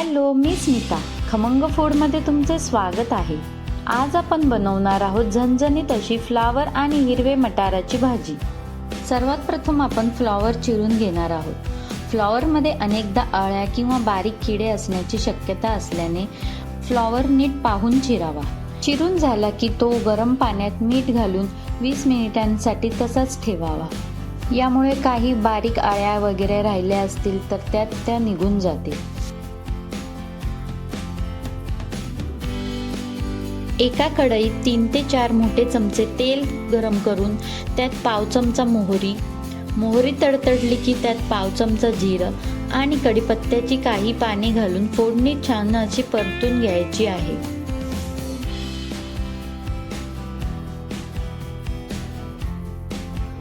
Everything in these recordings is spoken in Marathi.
हॅलो मी स्मिता. खमंग फूडमध्ये तुमचे स्वागत आहे. आज आपण बनवणार आहोत झणझणीत अशी फ्लावर आणि हिरवे मटाराची भाजी. सर्वात प्रथम आपण फ्लॉवर चिरून घेणार आहोत. फ्लॉवरमध्ये अनेकदा अळ्या किंवा बारीक किडे असण्याची शक्यता असल्याने फ्लॉवर नीट पाहून चिरावा. चिरून झाला की तो गरम पाण्यात मीठ घालून वीस मिनिटांसाठी तसाच ठेवावा. यामुळे काही बारीक आळ्या वगैरे राहिल्या असतील तर त्यात त्या निघून जातील. एका कढईत तीन ते चार मोठे चमचे तेल गरम करून त्यात पाव चमचा मोहरी. मोहरी तडतडली की त्यात पाव चमचा जिरं आणि कढीपत्त्याची काही पाने घालून फोडणी छान अशी परतून घ्यायची आहे.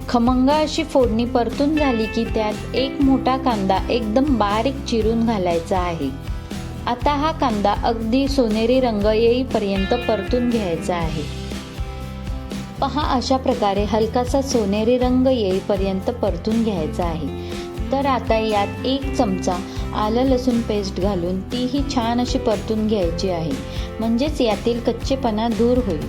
खमंग अशी फोडणी परतून झाली की त्यात एक मोठा कांदा एकदम बारीक चिरून घालायचा आहे. आता हा कांदा अगदी सोनेरी रंग येईपर्यंत परतून घ्यायचा आहे. पहा अशा प्रकारे हलकासा सोनेरी रंग येईपर्यंत परतून घ्यायचा आहे. तर आता यात एक चमचा आलं लसूण पेस्ट घालून तीही छान अशी परतून घ्यायची आहे. म्हणजेच यातील कच्चेपणा दूर होईल.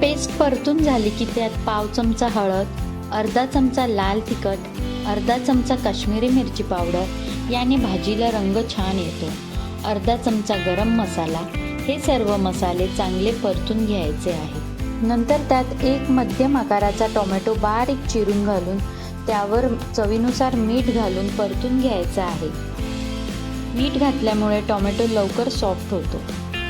पेस्ट परतून झाली की त्यात पाव चमचा हळद अर्धा चमचा लाल तिखट अर्धा चमचा काश्मीरी मिरची पावडर याने भाजीला रंग छान येतो. अर्धा चमचा गरम मसाला हे सर्व मसाले चांगले परतून घ्यायचे आहे नंतर त्यात एक मध्यम आकाराचा टोमॅटो बारीक चिरून घालून त्यावर चवीनुसार मीठ घालून परतून घ्यायचं आहे. मीठ घातल्यामुळे टोमॅटो लवकर सॉफ्ट होतो.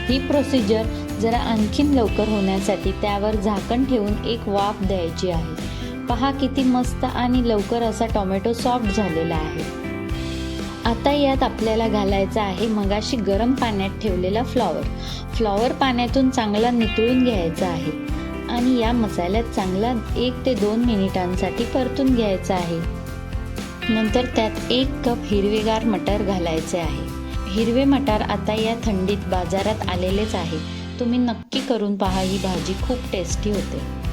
ही प्रोसिजर जरा आणखीन लवकर होण्यासाठी त्यावर झाकण ठेवून एक वाफ द्यायची आहे. पहा किती मस्त आणि लवकर असा टोमॅटो सॉफ्ट झालेला आहे. आता यात आपल्याला घालायचा आहे मगाशी गरम पाण्यात ठेवलेला फ्लॉवर. फ्लॉवर पाण्यातून चांगला नितळून घ्यायचा आहे. आणि या मसाल्यात चांगला एक ते दोन मिनिटांसाठी परतून घ्यायचा आहे. नंतर त्यात एक कप हिरवेगार मटर घालायचे आहे. हिरवे मटार आता या थंडीत बाजारात आलेलेच आहे. तुम्ही नक्की करून पहा ही भाजी खूप टेस्टी होते.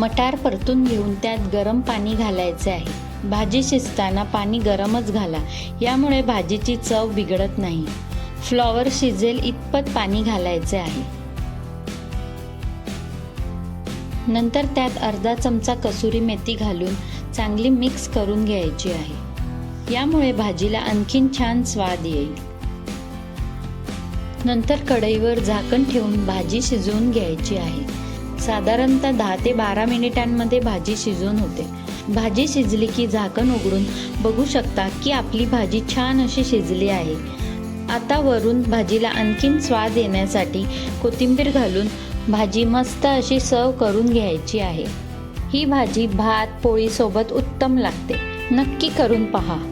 मटार परतून घेऊन त्यात गरम पाणी घालायचे आहे. भाजी शिजताना पाणी गरमच घाला. यामुळे भाजीची चव बिघडत नाही. फ्लॉवर शिजेल इतपत पाणी घालायचे आहे. नंतर त्यात अर्धा चमचा कसुरी मेथी घालून चांगली मिक्स करून घ्यायची आहे. यामुळे भाजीला आणखीन छान स्वाद येईल. नंतर कढईवर झाकण ठेवून भाजी शिजवून घ्यायची आहे. साधारणतः दहा ते बारा मिनिटांमध्ये भाजी शिजवून होते. भाजी शिजली की झाकण उघडून बघू शकता की आपली भाजी छान अशी शिजली आहे. आता वरून भाजीला आणखीन स्वाद येण्यासाठी कोथिंबीर घालून भाजी मस्त अशी सर्व करून घ्यायची आहे. ही भाजी भात पोळीसोबत उत्तम लागते. नक्की करून पहा.